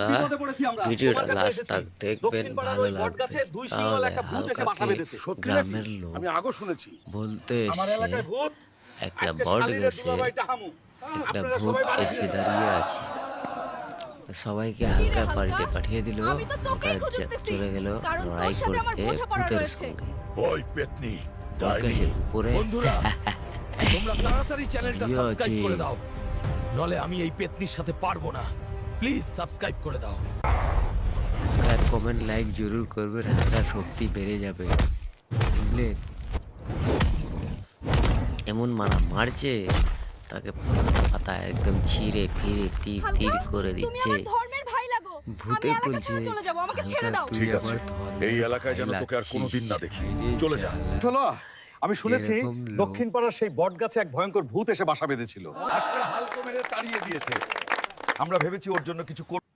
আমরা। ভিডিওটা লাস্ট এসেছি। তাক দেখবেন ভালো লাগবে। তাহলে একটা ভূত এসে বাসা হালকাকে গ্রামের লোক আমি আগো শুনেছি। বলতে এসে একটা বট গাছে একটা ভূত এসে দাঁড়িয়ে আছে। সবাইকে হালকা? পাল্টে পাঠিয়ে দিল আমি তো তোকেই হালকা চলে গেল কারণ লড়াই করতে ভূতের সঙ্গে। ওই পেতনি ডাইনি। উপরে। বন্ধুরা তোমরা তাড়াতাড়ি চ্যানেলটা সাবস্ক্রাইব করে দাও। নলে আমি এই পেতনির সাথে পারব না। প্লিজ সাবস্ক্রাইব করে দাও। সাবস্ক্রাইব কমেন্ট লাইক জরুর করবেন আপনার শক্তি বেড়ে যাবে। বুঝলেন এমন মারা মারছে তাকে পাতা একদম ছিঁড়ে ফিরে তীর তীর করে দিচ্ছে। আমার ধর্মের ভাই লাগো। ভূতে বলছে ছেড়ে চলে যাব আমাকে ছেড়ে হালকা দাও। তুই ঠিক আছে। এই এলাকায় যেন তোকে আর কোনোদিন না দেখি। চলে যা। চলো আমি শুনেছি দক্ষিণ পাড়ার সেই বট গাছে এক ভয়ঙ্কর ভূত এসে বাসা বেঁধেছিল। আজকে হালকো মেরে তাড়িয়ে দিয়েছে। আমরা ভেবেছি ওর জন্য কিছু